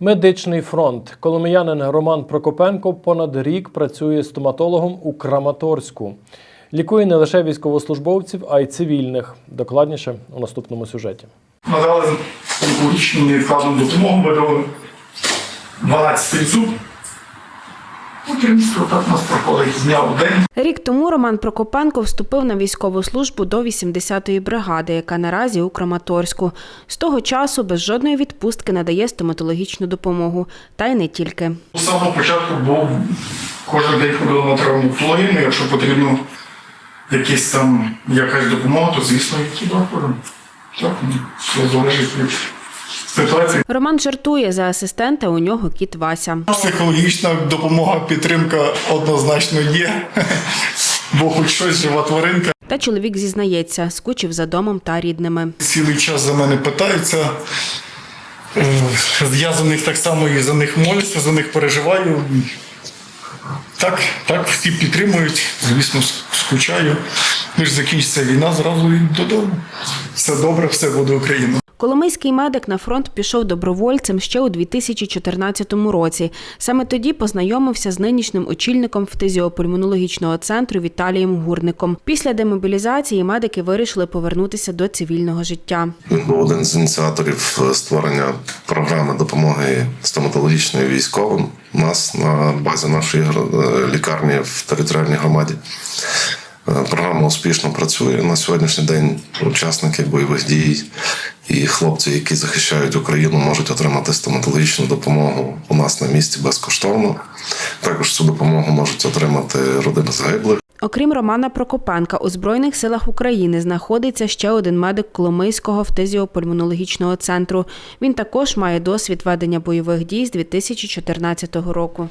Медичний фронт. Коломиянин Роман Прокопенко понад рік працює стоматологом у Краматорську. Лікує не лише військовослужбовців, а й цивільних. Докладніше у наступному сюжеті. надали невідкладну допомогу, видали 12 зуб. Ну, керівництво так нас проходить з день. Рік тому Роман Прокопенко вступив на військову службу до 80-ї бригади, яка наразі у Краматорську. З того часу без жодної відпустки надає стоматологічну допомогу. Та й не тільки. З самого початку був кожен день ходили на травматологію, ну, якщо потрібно якісь там якась допомога, то звісно які доходи. Так, ну, все залежить від ситуації. Роман жартує за асистента. У нього кіт Вася. Психологічна допомога, підтримка однозначно є. Бо хоч щось жива тваринка. Та чоловік зізнається, скучив за домом та рідними. Цілий час за мене питаються. Е, Я за них так само і за них молюся, за них переживаю. Так, так, всі підтримують, звісно, скучаю. Лиш закінчиться війна, зразу і додому. Все добре, все буде Україна. Коломийський медик на фронт пішов добровольцем ще у 2014 році. Саме тоді познайомився з нинішнім очільником фтизіопульмонологічного центру Віталієм Гурником. Після демобілізації медики вирішили повернутися до цивільного життя. Він був один з ініціаторів е, створення програми допомоги стоматологічної військовим у нас на базі нашої е, лікарні в територіальній громаді. Е, Програма успішно працює. На сьогоднішній день учасники бойових дій і хлопці, які захищають Україну, можуть отримати стоматологічну допомогу у нас на місці безкоштовно. Також цю допомогу можуть отримати родини загиблих. Окрім Романа Прокопенка, у Збройних силах України знаходиться ще один медик Коломийського фтизіопульмонологічного центру. Він також має досвід ведення бойових дій з 2014 року.